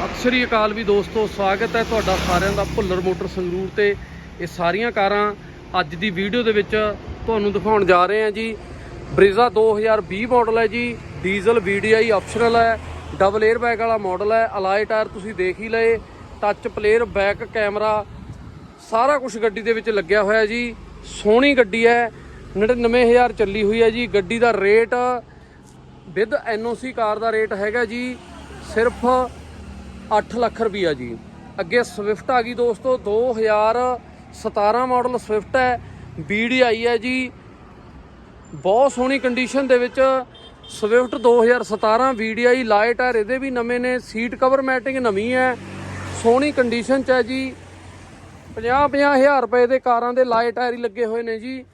ਸਤਿ ਸ੍ਰੀ ਅਕਾਲ ਵੀ ਦੋਸਤੋ, ਸਵਾਗਤ ਹੈ ਤੁਹਾਡਾ ਸਾਰਿਆਂ ਦਾ ਭੁੱਲਰ ਮੋਟਰ ਸੰਗਰੂਰ ਤੇ। ਇਹ ਸਾਰੀਆਂ ਕਾਰਾਂ ਅੱਜ ਦੀ ਵੀਡੀਓ ਦੇ ਵਿੱਚ ਤੁਹਾਨੂੰ ਦਿਖਾਉਣ ਜਾ ਰਹੇ ਹਾਂ ਜੀ। ਬ੍ਰਿਜ਼ਾ 2020 ਮਾਡਲ ਹੈ ਜੀ, ਡੀਜ਼ਲ VDI ਆਪਸ਼ਨਲ ਹੈ ਡਬਲ 에ਅਰ ਬੈਗ ਵਾਲਾ ਮਾਡਲ ਹੈ ਅਲਾਈ ਟਾਇਰ ਤੁਸੀਂ ਦੇਖ ਹੀ ਲਏ ਟੱਚ ਪਲੇਅਰ ਬੈਕ ਕੈਮਰਾ ਸਾਰਾ ਕੁਝ ਗੱਡੀ ਦੇ ਵਿੱਚ ਲੱਗਿਆ ਹੋਇਆ ਜੀ। ਸੋਹਣੀ ਗੱਡੀ ਹੈ 99000 ਚੱਲੀ ਹੋਈ ਹੈ ਜੀ। ਗੱਡੀ ਦਾ ਰੇਟ, ਵਿਦ ਐਨਓਸੀ ਕਾਰ ਦਾ ਰੇਟ ਹੈਗਾ ਜੀ, ਸਿਰਫ 8 ਲੱਖ ਰੁਪਈਆ ਜੀ। ਅੱਗੇ ਸਵਿਫਟ ਆ ਗਈ ਦੋਸਤੋ 2017 ਮਾਡਲ ਸਵਿਫਟ ਹੈ BDI ਹੈ ਜੀ। ਬਹੁਤ ਸੋਹਣੀ ਕੰਡੀਸ਼ਨ ਦੇ ਵਿੱਚ ਸਵਿਫਟ 2017 VDI ਲਾਈਟ ਹੈ ਇਹਦੇ ਵੀ ਨਵੇਂ ਨੇ ਸੀਟ ਕਵਰ ਮੈਟਿੰਗ ਨਵੀਂ ਹੈ। ਸੋਹਣੀ ਕੰਡੀਸ਼ਨ ਚ ਹੈ ਜੀ। 50 50 ਹਜ਼ਾਰ ਰੁਪਏ ਦੇ ਕਾਰਾਂ ਦੇ ਲਾਈਟ ਟਾਇਰ ਹੀ ਲੱਗੇ ਹੋਏ ਨੇ ਜੀ।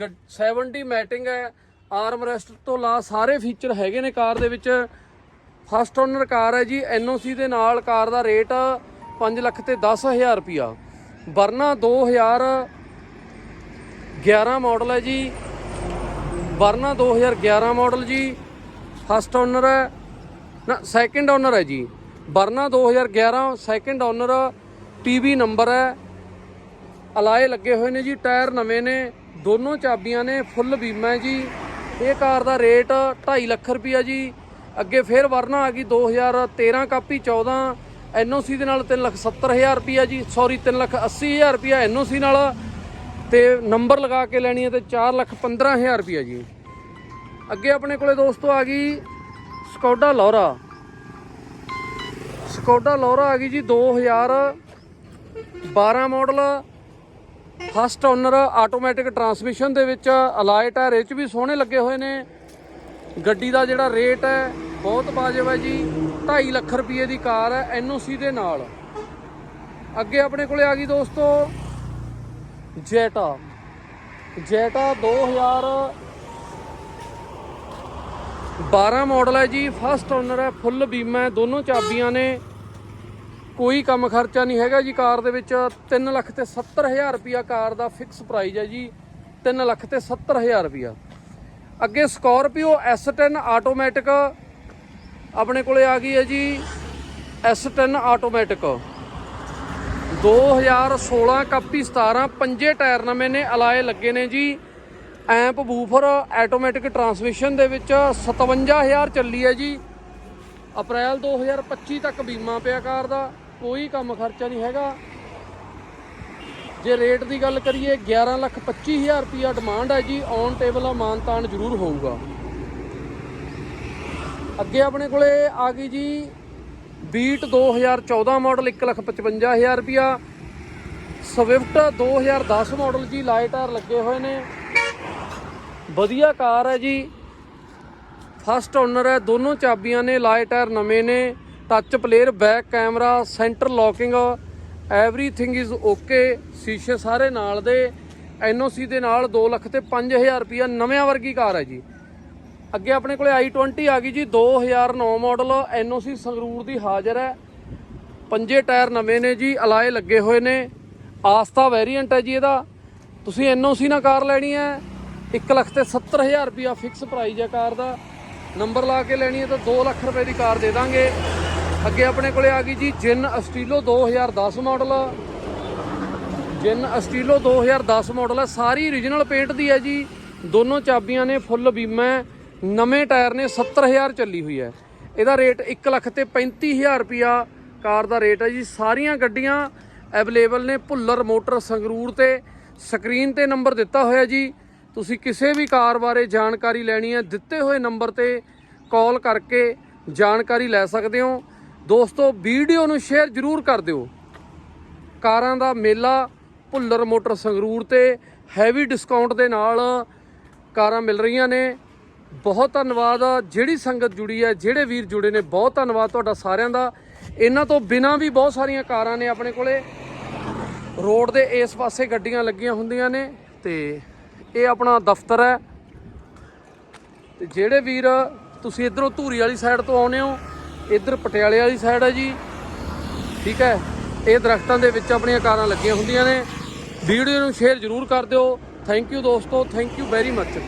ਗੱਡ- 70 ਮੈਟਿੰਗ ਹੈ ਆਰਮ ਰੈਸਟ ਤੋਂ ਲਾ ਸਾਰੇ ਫੀਚਰ ਹੈਗੇ ਨੇ ਕਾਰ ਦੇ ਵਿੱਚ। ਫਸਟ ਓਨਰ ਕਾਰ ਹੈ ਜੀ ਐਨਓਸੀ ਦੇ ਨਾਲ ਕਾਰ ਦਾ ਰੇਟ 5 ਲੱਖ ਤੇ 10000 ਰੁਪਿਆ ਵਰਨਾ 2011 ਮਾਡਲ ਹੈ ਜੀ। ਵਰਨਾ 2011 ਮਾਡਲ ਜੀ, ਫਸਟ ਓਨਰ ਹੈ। ਨਾ ਸੈਕਿੰਡ ਓਨਰ ਹੈ ਜੀ। Verna 2011 second owner PB number ਹੈ। ਅਲਾਏ ਲੱਗੇ ਹੋਏ ਨੇ ਜੀ, ਟਾਇਰ ਨਵੇਂ ਨੇ, ਦੋਨੋਂ ਚਾਬੀਆਂ ਨੇ, ਫੁੱਲ ਬੀਮਾ ਹੈ ਜੀ। ਇਹ ਕਾਰ ਦਾ ਰੇਟ 2.5 ਲੱਖ ਰੁਪਿਆ ਜੀ। ਅੱਗੇ ਫੇਰ ਵਰਨਾ ਆ ਗਈ 2013 ਕਾਪੀ 14 ਐਨਓਸੀ ਦੇ ਨਾਲ 370000 ਰੁਪਿਆ ਜੀ ਸੌਰੀ 380000 ਰੁਪਿਆ ਐਨਓਸੀ ਨਾਲ ਤੇ ਨੰਬਰ ਲਗਾ ਕੇ ਲੈਣੀ ਹੈ ਤੇ 415000 ਰੁਪਿਆ ਜੀ। ਅੱਗੇ ਆਪਣੇ ਕੋਲੇ ਦੋਸਤੋ ਆ ਗਈ ਸਕੋਡਾ ਲੋਰਾ। ਸਕੋਡਾ ਲੋਰਾ ਆ ਗਈ ਜੀ 2012 model. First owner automatic transmission ਦੇ ਵਿੱਚ ਅਲਾਈ ਟਾਇਰ ਇਹ 'ਚ ਵੀ ਸੋਹਣੇ ਲੱਗੇ ਹੋਏ ਨੇ। ਗੱਡੀ ਦਾ ਜਿਹੜਾ ਰੇਟ ਹੈ, ਬਹੁਤ ਵਾਜਬ ਹੈ ਜੀ। 2.5 ਲੱਖ ਰੁਪਏ ਦੀ ਕਾਰ ਹੈ ਐਨਓਸੀ ਦੇ ਨਾਲ। ਅੱਗੇ ਆਪਣੇ ਕੋਲੇ ਆ ਗਈ ਦੋਸਤੋ ਜੈਟਾ ਜੈਟਾ 2012 ਮਾਡਲ ਹੈ ਜੀ। ਫਸਟ ਓਨਰ ਹੈ ਫੁੱਲ ਬੀਮਾ ਹੈ, ਦੋਨੋਂ ਚਾਬੀਆਂ ਨੇ। ਕੋਈ ਕੰਮ ਖਰਚਾ ਨਹੀਂ ਹੈਗਾ ਜੀ ਕਾਰ ਦੇ ਵਿੱਚ। 3 ਲੱਖ ਤੇ 70000 ਰੁਪਿਆ ਕਾਰ ਦਾ ਫਿਕਸ ਪ੍ਰਾਈਜ਼ ਹੈ ਜੀ। 3 ਲੱਖ ਤੇ 70000 ਰੁਪਿਆ ਅੱਗੇ ਸਕਾਰਪੀਓ S10 ਆਟੋਮੈਟਿਕ ਆਪਣੇ ਕੋਲੇ ਆ ਗਈ ਹੈ ਜੀ S10 ਆਟੋਮੈਟਿਕ। 2016 ਕਾਪੀ 17 ਪੰਜੇ ਟਾਇਰ ਨਵੇਂ ਨੇ, ਅਲਾਏ ਲੱਗੇ ਨੇ ਜੀ। ਐਂਪ ਬੂਫਰ ਆਟੋਮੈਟਿਕ ਟਰਾਂਸਮਿਸ਼ਨ ਦੇ ਵਿੱਚ 57000 ਚੱਲੀ ਹੈ ਜੀ। ਅਪ੍ਰੈਲ 2025 ਤੱਕ ਬੀਮਾ ਪਿਆ ਕਾਰ ਦਾ, ਕੋਈ ਕੰਮ ਖਰਚਾ ਨਹੀਂ ਹੈਗਾ। ਜੇ ਰੇਟ ਦੀ ਗੱਲ ਕਰੀਏ 11 ਲੱਖ 25000 ਰੁਪਿਆ ਡਿਮਾਂਡ ਹੈ ਜੀ ਔਨ ਟੇਬਲ ਮਾਨਤਾਨ ਜ਼ਰੂਰ ਹੋਊਗਾ। ਅੱਗੇ ਆਪਣੇ ਕੋਲੇ ਆ ਗਈ ਜੀ, ਬੀਟ 2014 ਮਾਡਲ 155000 ਰੁਪਿਆ ਸਵਿਫਟ 2010 ਮਾਡਲ ਜੀ ਲਾਈਟਾਰ ਲੱਗੇ ਹੋਏ ਨੇ। ਵਧੀਆ ਕਾਰ ਹੈ ਜੀ। ਫਸਟ ਓਨਰ ਹੈ, ਦੋਨੋਂ ਚਾਬੀਆਂ ਨੇ ਲਾਈਟ ਟਾਇਰ ਨਵੇਂ ਨੇ। Touch player back camera centre locking everything is okay ਸ਼ੀਸ਼ੇ ਸਾਰੇ ਨਾਲ ਦੇ। ਐਨਓਸੀ ਦੇ ਨਾਲ 2 ਲੱਖ ਤੇ 5000 ਰੁਪਿਆ ਨਵਿਆਂ ਵਰਗੀ ਕਾਰ ਹੈ ਜੀ। ਅੱਗੇ ਆਪਣੇ ਕੋਲੇ i20 ਆ ਗਈ ਜੀ। 2009 ਮਾਡਲ ਐਨਓਸੀ ਸੰਗਰੂਰ ਦੀ ਹਾਜ਼ਰ ਹੈ। ਪੰਜੇ ਟਾਇਰ ਨਵੇਂ ਨੇ ਜੀ। ਅਲਾਏ ਲੱਗੇ ਹੋਏ ਨੇ। ਆਸਤਾ ਵੇਰੀਐਂਟ ਹੈ ਜੀ ਇਹਦਾ। ਤੁਸੀਂ ਐਨਓਸੀ ਨਾਲ ਕਾਰ ਲੈਣੀ ਹੈ। 1 ਲੱਖ ਤੇ 70000 ਰੁਪਿਆ ਫਿਕਸ ਪ੍ਰਾਈਸ ਹੈ ਕਾਰ ਦਾ। ਨੰਬਰ ਲਾ ਕੇ ਲੈਣੀ ਹੈ ਤਾਂ 2 ਲੱਖ ਰੁਪਏ ਦੀ ਕਾਰ ਦੇ ਦਾਂਗੇ। ਅੱਗੇ ਆਪਣੇ ਕੋਲੇ ਆ ਗਈ ਜੀ ਜਿਨ ਅਸਟੀਲੋ 2010 ਮਾਡਲ। ਜਿਨ ਅਸਟੀਲੋ 2010 ਮਾਡਲ ਹੈ। ਸਾਰੀ origignal ਪੇਂਟ ਦੀ ਹੈ ਜੀ। ਦੋਨੋਂ ਚਾਬੀਆਂ ਨੇ ਫੁੱਲ ਬੀਮਾ ਨਵੇਂ ਟਾਇਰ ਨੇ 70000 ਚੱਲੀ ਹੋਈ ਹੈ। ਇਹਦਾ ਰੇਟ 1 ਲੱਖ ਤੇ 35000 ਰੁਪਿਆ ਕਾਰ ਦਾ ਰੇਟ ਹੈ ਜੀ। ਸਾਰੀਆਂ ਗੱਡੀਆਂ ਅਵੇਲੇਬਲ ਨੇ ਭੁੱਲਰ ਮੋਟਰ ਸੰਗਰੂਰ ਤੇ। ਸਕਰੀਨ ਤੇ ਨੰਬਰ ਦਿੱਤਾ ਹੋਇਆ ਜੀ। ਤੁਸੀਂ ਕਿਸੇ ਵੀ ਕਾਰ ਬਾਰੇ ਜਾਣਕਾਰੀ ਲੈਣੀ ਹੈ, ਦਿੱਤੇ ਹੋਏ ਨੰਬਰ ਤੇ ਕਾਲ ਕਰਕੇ ਜਾਣਕਾਰੀ ਲੈ ਸਕਦੇ ਹੋ। ਦੋਸਤੋ, ਵੀਡੀਓ ਨੂੰ ਸ਼ੇਅਰ ਜ਼ਰੂਰ ਕਰ ਦਿਓ। ਕਾਰਾਂ ਦਾ ਮੇਲਾ ਭੁੱਲਰ ਮੋਟਰ ਸੰਗਰੂਰ ਤੇ ਹੈਵੀ ਡਿਸਕਾਊਂਟ ਦੇ ਨਾਲ ਕਾਰਾਂ ਮਿਲ ਰਹੀਆਂ ਨੇ। ਬਹੁਤ ਧੰਨਵਾਦ। ਜਿਹੜੀ ਸੰਗਤ ਜੁੜੀ ਹੈ, ਜਿਹੜੇ ਵੀਰ ਜੁੜੇ ਨੇ, ਬਹੁਤ ਧੰਨਵਾਦ ਤੁਹਾਡਾ ਸਾਰਿਆਂ ਦਾ। ਇਹਨਾਂ ਤੋਂ ਬਿਨਾਂ ਵੀ ਬਹੁਤ ਸਾਰੀਆਂ ਕਾਰਾਂ ਨੇ ਆਪਣੇ ਕੋਲੇ। ਰੋਡ ਦੇ ਇਸ ਪਾਸੇ ਗੱਡੀਆਂ ਲੱਗੀਆਂ ਹੁੰਦੀਆਂ ਨੇ ਤੇ ਇਹ ਆਪਣਾ ਦਫ਼ਤਰ ਹੈ। ਤੇ ਜਿਹੜੇ ਵੀਰ, ਤੁਸੀਂ ਇਧਰੋਂ ਧੂਰੀ ਵਾਲੀ ਸਾਈਡ ਤੋਂ ਆਉਨੇ ਹੋ ਇੱਧਰ ਪਟਿਆਲੇ ਵਾਲੀ ਸਾਈਡ ਹੈ ਜੀ। ਠੀਕ ਹੈ? ਇਹ ਦਰਖਤਾਂ ਦੇ ਵਿੱਚ ਆਪਣੀਆਂ ਕਾਰਾਂ ਲੱਗੀਆਂ ਹੁੰਦੀਆਂ ਨੇ। ਵੀਡੀਓ ਨੂੰ ਸ਼ੇਅਰ ਜ਼ਰੂਰ ਕਰ ਦਿਓ। ਥੈਂਕ ਯੂ ਦੋਸਤੋ। Thank you very much